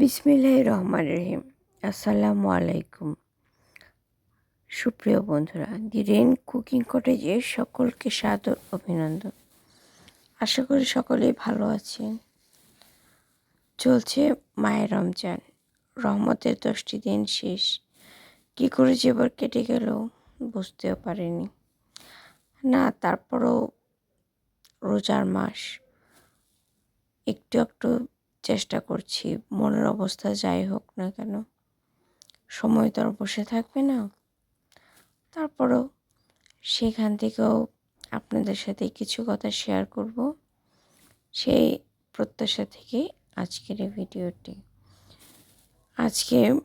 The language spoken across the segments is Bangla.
বিসমিল্লাহ রহমান রহিম আসসালামু আলাইকুম সুপ্রিয় বন্ধুরা, দি রেন কুকিং কটেজে সকলকে সাদর অভিনন্দন। আশা করি সকলেই ভালো আছেন। চলছে মায়ের রমজান। রহমতের দশটি দিন শেষ। কী করে যে এবার কেটে গেল বুঝতেও পারিনি। না, তারপরও রোজার মাস। একটু একটু চেষ্টা করছি, মনের অবস্থা যাই হোক না কেন। সময় তো আর বসে থাকবে না। তারপরও সেখান থেকেও আপনাদের সাথে কিছু কথা শেয়ার করব। সেই প্রত্যাশা থেকে আজকের এই ভিডিওটি। আজকে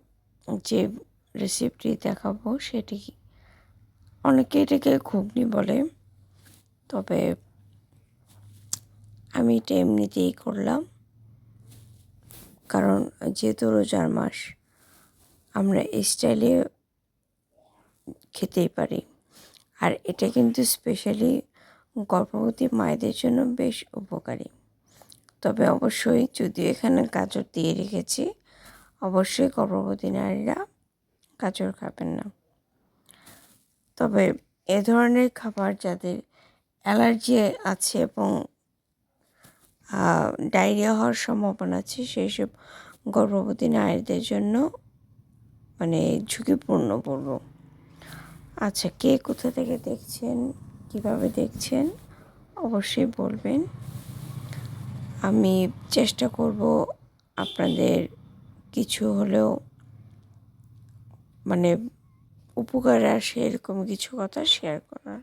যে রেসিপিটি দেখাবো সেটি অনেকে এটাকে ঘুগনি বলে, তবে আমি এটা এমনিতেই করলাম। কারণ যেহেতু রোজার মাস, আমরা এই স্টাইলে খেতেই পারি। আর এটা কিন্তু স্পেশালি গর্ভবতী মায়েদের জন্য বেশ উপকারী। তবে অবশ্যই যদিও এখানে গাজর দিয়ে রেখেছি, অবশ্যই গর্ভবতী নারীরা গাজর খাবেন না। তবে এ ধরনের খাবার যাদের অ্যালার্জি আছে এবং ডায়রিয়া হওয়ার সম্ভাবনা আছে। সেই সব গর্ভবতী নারীদের জন্য মানে ঝুঁকিপূর্ণ বলব। আচ্ছা কে কোথা থেকে দেখছেন, কীভাবে দেখছেন, অবশ্যই বলবেন। আমি চেষ্টা করব আপনাদের কিছু হলেও মানে উপকার আসে এরকম কিছু কথা শেয়ার করার।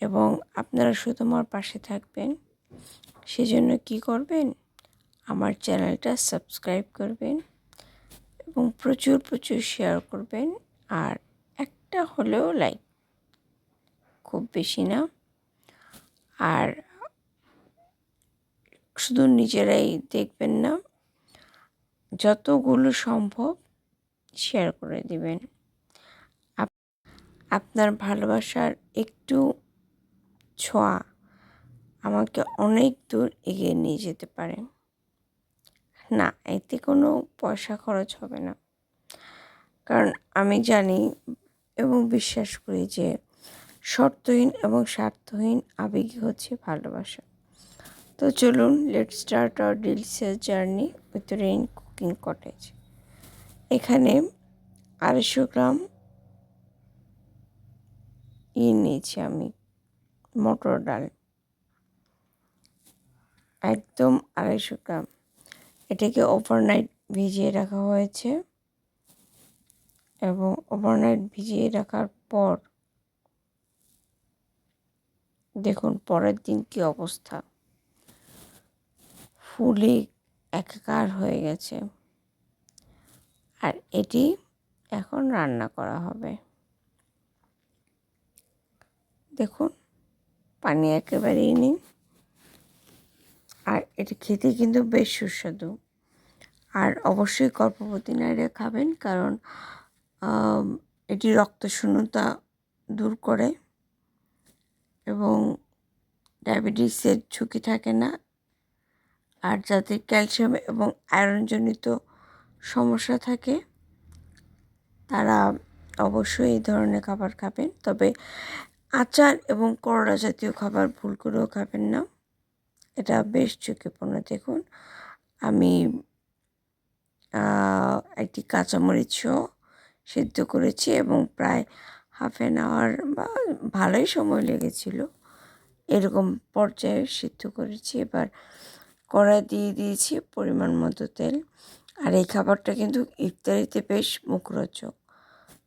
এবং আপনারা শুধু আমার পাশে থাকবেন। সেজন্য কি করবেন? আমার চ্যানেলটা সাবস্ক্রাইব করবেন এবং প্রচুর প্রচুর শেয়ার করবেন আর একটা হলেও লাইক খুব বেশি না। আর শুধু নিজেরাই দেখবেন না, যতগুলো সম্ভব শেয়ার করে দিবেন। আপনার ভালোবাসার একটু ছোঁয়া আমাকে অনেক দূর এগিয়ে নিয়ে যেতে পারে। না, এতে কোনো পয়সা খরচ হবে না। কারণ আমি জানি এবং বিশ্বাস করি যে শর্তহীন এবং স্বার্থহীন আবেগই হচ্ছে ভালোবাসা। তো চলুন let start our delicious journey with rain cooking cottage এখানে আড়াইশো গ্রাম ইয়ে নিয়েছি আমি, মটর ডাল। একদম আড়াইশো গ্রাম। এটাকে ওভারনাইট ভিজিয়ে রাখা হয়েছে। এবং ওভারনাইট ভিজিয়ে রাখার পর দেখুন পরের দিন কি অবস্থা। ফুলে একাকার হয়ে গেছে। আর এটি এখন রান্না করা হবে। দেখুন, পানি একেবারেই নেই। আর এটি খেতে কিন্তু বেশ সুস্বাদু। আর অবশ্যই গর্ভবতী নারীরা খাবেন কারণ এটি রক্ত শূন্যতা দূর করে এবং ডায়াবেটিসের ঝুঁকি থাকে না। আর যাদের ক্যালসিয়াম এবং আয়রনজনিত সমস্যা থাকে, তারা অবশ্যই এই ধরনের খাবার খাবেন। তবে আচার এবং করলা জাতীয় খাবার ভুল করেও খাবেন না। এটা বেশ ঝুঁকিপূর্ণ। দেখুন, আমি একটি কাঁচামরিচও সিদ্ধ করেছি এবং প্রায় হাফ অ্যান আওয়ার বা ভালোই সময় লেগেছিল। এরকম পর্যায়ে সিদ্ধ করেছি। এবার কড়াই দিয়ে দিয়েছি পরিমাণ মতো তেল। আর এই খাবারটা কিন্তু ইফতারিতে বেশ মুখরোচক।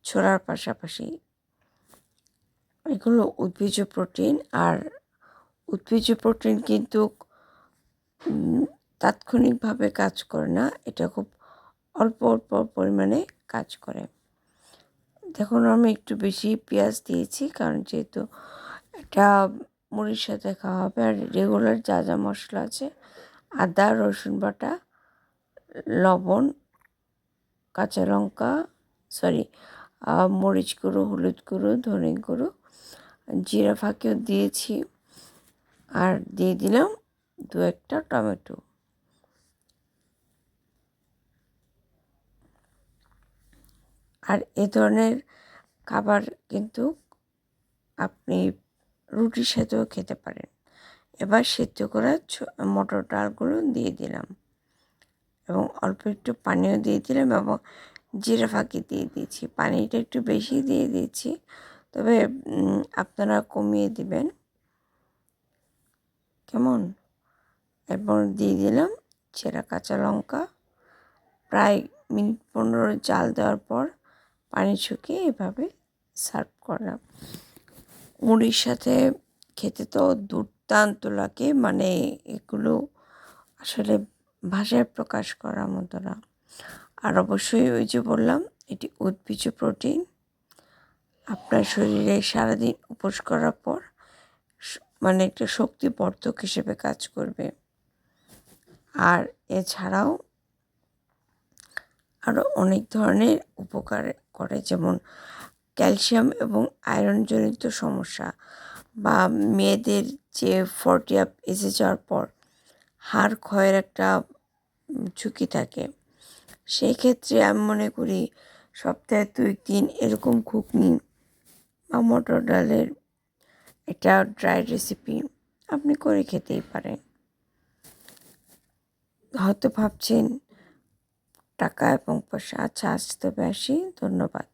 ছোড়ার পাশাপাশি এগুলো উদ্ভিজ প্রোটিন আর উদ্ভিজ প্রোটিন কিন্তু তাৎক্ষণিকভাবে কাজ করে না। এটা খুব অল্প অল্প পরিমাণে কাজ করে। দেখুন, আমি একটু বেশি পেঁয়াজ দিয়েছি, কারণ যেহেতু এটা মুড়ির সাথে খাওয়া হবে, আর রেগুলার যা যা মশলা আছে, আদা, রসুন বাটা, লবণ, কাঁচা লঙ্কা, সরি মরিচ গুঁড়ো, হলুদ গুঁড়ো, ধনে গুঁড়ো, জিরা ফাঁকেও দিয়েছি। আর দিয়ে দিলাম দু একটা টমেটো। আর এ ধরনের খাবার কিন্তু আপনি রুটির সাথেও খেতে পারেন। এবার সেদ্ধ করা মটর ডালগুলো দিয়ে দিলাম। এবং অল্প একটু পানিও দিয়ে দিলাম এবং জিরা ফাঁকি দিয়ে দিয়েছি। পানিটা একটু বেশি দিয়ে দিয়েছি। তবে আপনারা কমিয়ে দিবেন। কেমন? এরপর দিয়ে দিলাম ছেঁড়া কাঁচা লঙ্কা। প্রায় মিনিট পনেরো জাল দেওয়ার পর পানি শুকিয়ে এভাবে সার্ভ করলাম। মুড়ির সাথে খেতে তো দুর্দান্ত লাগে মানে এগুলো আসলে ভাষায় প্রকাশ করার মতো না। আর অবশ্যই ওই যে বললাম, এটি উদ্ভিজ প্রোটিন। আপনার শরীরে সারাদিন উপোস করার পর মানে একটা শক্তিবর্ধক হিসেবে কাজ করবে। আর এছাড়াও আরও অনেক ধরনের উপকার করে, যেমন ক্যালসিয়াম এবং আয়রনজনিত সমস্যা বা মেয়েদের যে ফর্টি আপ এসে যাওয়ার পর হাড় ক্ষয়ের একটা ঝুঁকি থাকে। সেই ক্ষেত্রে আমি মনে করি সপ্তাহে দুই দিন এরকম ঘুগনি বা মটর ডালের একটা ড্রাই রেসিপি আপনি করে খেতেই পারেন। হয়তো ভাবছেন, টাকা এবং পয়সা আচ্ছা আজ তবে আসি ধন্যবাদ।